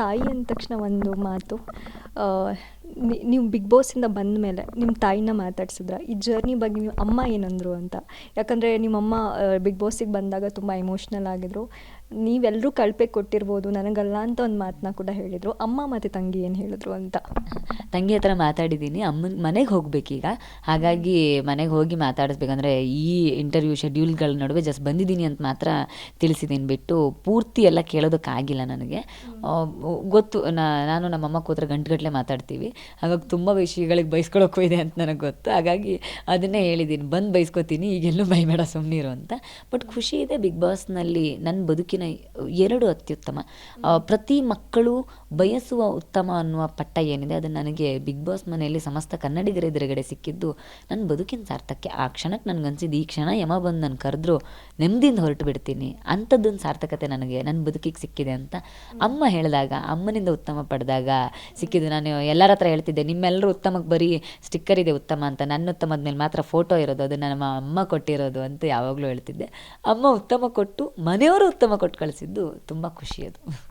ತಾಯಿ ಅಂದ ತಕ್ಷಣ ಒಂದು ಮಾತು ನೀವು ಬಿಗ್ ಬಾಸಿಂದ ಬಂದ ಮೇಲೆ ನಿಮ್ಮ ತಾಯಿನ ಮಾತಾಡ್ಸಿದ್ರ ಈ ಜರ್ನಿ ಬಗ್ಗೆ ನೀವು ಅಮ್ಮ ಏನಂದ್ರು ಅಂತ. ಯಾಕಂದರೆ ನಿಮ್ಮಮ್ಮ ಬಿಗ್ ಬಾಸಿಗೆ ಬಂದಾಗ ತುಂಬ ಎಮೋಷ್ನಲ್ ಆಗಿದ್ರು. ನೀವೆಲ್ಲರೂ ಕಳಪೆ ಕೊಟ್ಟಿರ್ಬೋದು ನನಗಲ್ಲ ಅಂತ ಒಂದು ಮಾತನ್ನ ಕೂಡ ಹೇಳಿದರು. ಅಮ್ಮ ಮತ್ತು ತಂಗಿ ಏನು ಹೇಳಿದ್ರು ಅಂತ? ತಂಗಿ ಹತ್ರ ಮಾತಾಡಿದ್ದೀನಿ ಅಮ್ಮನ ಮನೆಗೆ ಹೋಗಬೇಕೀಗ. ಹಾಗಾಗಿ ಮನೆಗೆ ಹೋಗಿ ಮಾತಾಡಿಸ್ಬೇಕಂದ್ರೆ ಈ ಇಂಟರ್ವ್ಯೂ ಶೆಡ್ಯೂಲ್ಗಳ ನಡುವೆ ಜಸ್ಟ್ ಬಂದಿದ್ದೀನಿ ಅಂತ ಮಾತ್ರ ತಿಳಿಸಿದ್ದೀನಿ ಬಿಟ್ಟು ಪೂರ್ತಿ ಎಲ್ಲ ಕೇಳೋದಕ್ಕಾಗಿಲ್ಲ ನನಗೆ. ಗೊತ್ತು ನಾ- ನಾನು ನಮ್ಮಮ್ಮ ಕೂತ್ರೆ ಗಂಟುಗಟ್ಟಲೆ ಮಾತಾಡ್ತೀವಿ. ಹಾಗಾಗಿ ತುಂಬ ವಿಷಯಗಳಿಗೆ ಬೈಸ್ಕೊಳ್ಳೋಕ್ಕೂ ಇದೆ ಅಂತ ನನಗೆ ಗೊತ್ತು. ಹಾಗಾಗಿ ಅದನ್ನೇ ಹೇಳಿದ್ದೀನಿ ಬಂದು ಬೈಸ್ಕೊತೀನಿ, ಈಗೆಲ್ಲೂ ಬೈಬೇಡ ಸುಮ್ಮನಿರು ಅಂತ. ಬಟ್ ಖುಷಿ ಇದೆ ಬಿಗ್ ಬಾಸ್ನಲ್ಲಿ ನನ್ನ ಬದುಕಿನ ಎರಡು ಅತ್ಯುತ್ತಮ. ಪ್ರತಿ ಮಕ್ಕಳು ಬಯಸುವ ಉತ್ತಮ ಅನ್ನುವ ಪಟ್ಟ ಏನಿದೆ, ಅದು ನನಗೆ ಬಿಗ್ ಬಾಸ್ ಮನೆಯಲ್ಲಿ ಸಮಸ್ತ ಕನ್ನಡಿಗರ ಎದುರುಗಡೆ ಸಿಕ್ಕಿದ್ದು ನನ್ನ ಬದುಕಿನ ಸಾರ್ಥಕ್ಕೆ ಆ ಕ್ಷಣಕ್ಕೆ ನನಗನ್ಸಿದ್ದು ಈ ಕ್ಷಣ ಯಮ ಬಂದು ನಾನು ಕರೆದ್ರು ನೆಮ್ಮದಿಯಿಂದ ಹೊರಟು ಬಿಡ್ತೀನಿ. ಅಂಥದ್ದೊಂದು ಸಾರ್ಥಕತೆ ನನಗೆ ನನ್ನ ಬದುಕಿಗೆ ಸಿಕ್ಕಿದೆ ಅಂತ ಅಮ್ಮ ಹೇಳಿದಾಗ, ಅಮ್ಮನಿಂದ ಉತ್ತಮ ಪಡೆದಾಗ ಸಿಕ್ಕಿದ್ದು ನಾನು ಎಲ್ಲರ ಹತ್ರ ಹೇಳ್ತಿದ್ದೆ ನಿಮ್ಮೆಲ್ಲರೂ ಉತ್ತಮಕ್ಕೆ ಬರೀ ಸ್ಟಿಕ್ಕರ್ ಇದೆ ಉತ್ತಮ ಅಂತ, ನನ್ನ ಉತ್ತಮದ ಮೇಲೆ ಮಾತ್ರ ಫೋಟೋ ಇರೋದು, ಅದು ನಮ್ಮ ಅಮ್ಮ ಕೊಟ್ಟಿರೋದು ಅಂತ ಯಾವಾಗಲೂ ಹೇಳ್ತಿದ್ದೆ. ಅಮ್ಮ ಉತ್ತಮ ಕೊಟ್ಟು, ಮನೆಯವರು ಉತ್ತಮ ಕೊಟ್ಟು ಕಳಿಸಿದ್ದು ತುಂಬ ಖುಷಿ ಅದು.